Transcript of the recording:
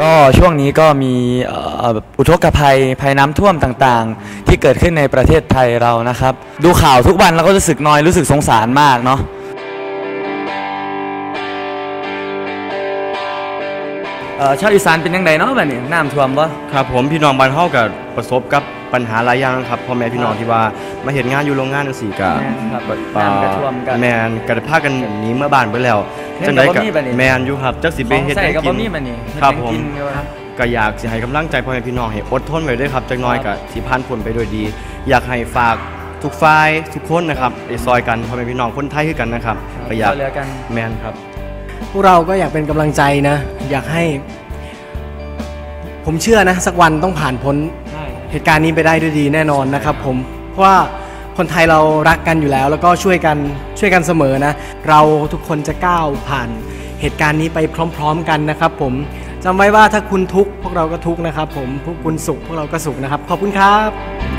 ก็ช่วงนี้ก็มีเอ่ออุทกภัยภัยน้ำท่วมต่างๆ ที่เกิดขึ้นในประเทศไทยเรานะครับ ดูข่าวทุกวันเราก็รู้สึกน้อยรู้สึกสงสารมากเนาะเอ่อชาวอีสานเป็นยังไงเนาะแบบนี้น้ำท่วมปะครับผมพี่น้องบ้านเฮากับประสบกับปัญหาหลายอย่างครับพ่อแม่พี่น้องที่ว่ามาเห็นงานอยู่โรงงานจังซี่ก็แม่นครับน้ำกระท่วมกันแมนก็ได้พากันหนีเมื่อบ้านไปแล้วเฮ็ด จังได๋กับก็บ่มีบัดนี้แมนอยู่ครับจักสิไปของเฮ็ดใส่ให้กับกิบ่นมีบัดนี้ครับเฮ็ดผมให้กินอยู่ครับก็อยากสิให้กำลังใจพ่อแม่พี่น้องให้อดทนไว้ด้วยครับจักหน้อยครัก็บสิผ่านพ้นไปด้วยดี อยากให้ฝากทุกฝ่ายทุกคนนะครับได้ซอยกันพ่อแม่พี่น้องคนไทยคือกันนะครับก็อยากช่วยเหลือกันแมนครับ พวกเราก็อยากเป็นกำลังใจนะ อยากให้ ผมเชื่อนะ สักวันต้องผ่านพ้นใช่เหตุการณ์นี้ไปได้ด้วยดีแน่นอนนะครับ ผมเพราะว่า คนไทยเรารักกันอยู่แล้ว แล้วก็ช่วยกันช่วยกันเสมอนะ เราทุกคนจะก้าวผ่านเหตุการณ์นี้ไปพร้อม ๆ กันนะครับ ผมจำไว้ว่าถ้าคุณทุกข์พวกเราก็ทุกข์นะครับ ผมพวกคุณสุขพวกเราก็สุขนะครับ ขอบคุณครับ